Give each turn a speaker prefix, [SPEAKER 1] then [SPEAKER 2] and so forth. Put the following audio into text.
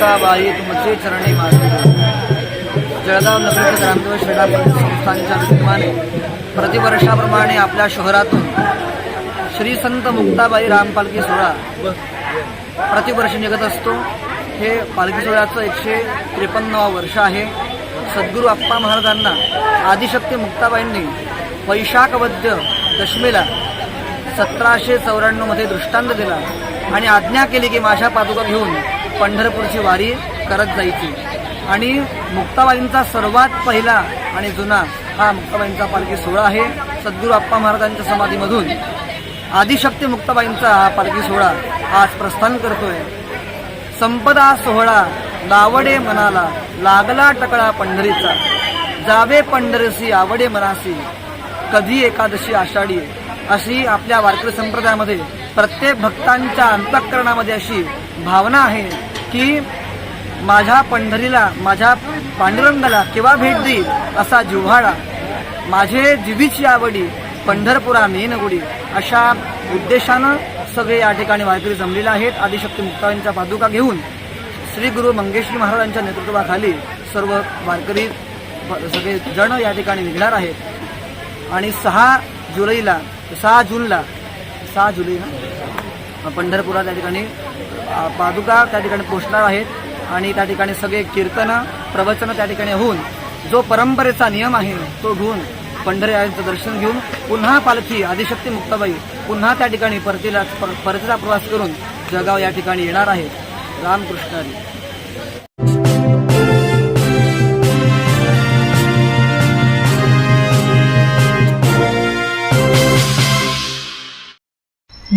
[SPEAKER 1] मुक्ताबाई तुमचे चरणी माझे जळगाव नगरचे ग्रामदेव क्रीडा संस्थांच्या विद्यमाने प्रतिवर्षाप्रमाणे आपल्या शहरातून श्री संत मुक्ताबाई राम पालखी सोहळा प्रतिवर्ष निघत असतो हे पालखी सोहळ्याचं एकशे त्रेपन्नवा वर्ष आहे सद्गुरू आप्पा महाराजांना आदिशक्ती मुक्ताबाईंनी वैशाखवद्य दशमीला सतराशे चौऱ्याण्णवमध्ये दृष्टांत दिला आणि आज्ञा केली की माझ्या पादुका घेऊन पंढरपूरची वारी करत जायची. आणि मुक्ताबाईंचा सर्वात पहिला आणि जुना हा मुक्ताबाईंचा पालखी सोहळा आहे. सद्गुरू आप्पा महाराजांच्या समाधीमधून आदिशक्ती मुक्ताबाईंचा हा पालखी सोहळा आज प्रस्थान करतोय. संपदा सोहळा लावडे मनाला लागला टकळा पंढरीचा. जावे पंढरसी आवडे मनासी कधी एकादशी आषाढी अशी आपल्या वारकरी संप्रदायामध्ये प्रत्येक भक्तांच्या अंतःकरणामध्ये अशी भावना आहे की माझ्या पंढरीला माझ्या पांडुरंगाला केव्हा भेट देईल असा जिव्हाळा माझे जीवीची आवडी पंढरपुरा मेनगुडी अशा उद्देशानं सगळे या ठिकाणी वारकरी जमलेले आहेत. आदिशक्ती मुक्तांच्या पादुका घेऊन श्री गुरु मंगेशजी महाराजांच्या नेतृत्वाखाली सर्व वारकरी सगळे जण या ठिकाणी निघणार आहेत. आणि सहा जुलैला सहा जूनला सहा जुलै ना पंढरपुरात त्या ठिकाणी पादुका त्या ठिकाणी पोचणार आहेत आणि त्या ठिकाणी सगळे कीर्तनं प्रवचनं त्या ठिकाणी होऊन जो परंपरेचा नियम आहे तो घेऊन पंढरीचं दर्शन घेऊन पुन्हा पालखी आदिशक्ती मुक्ताबाई पुन्हा त्या ठिकाणी परतीला पर- प्रवास करून जळगाव या ठिकाणी येणार आहे रामकृष्णारी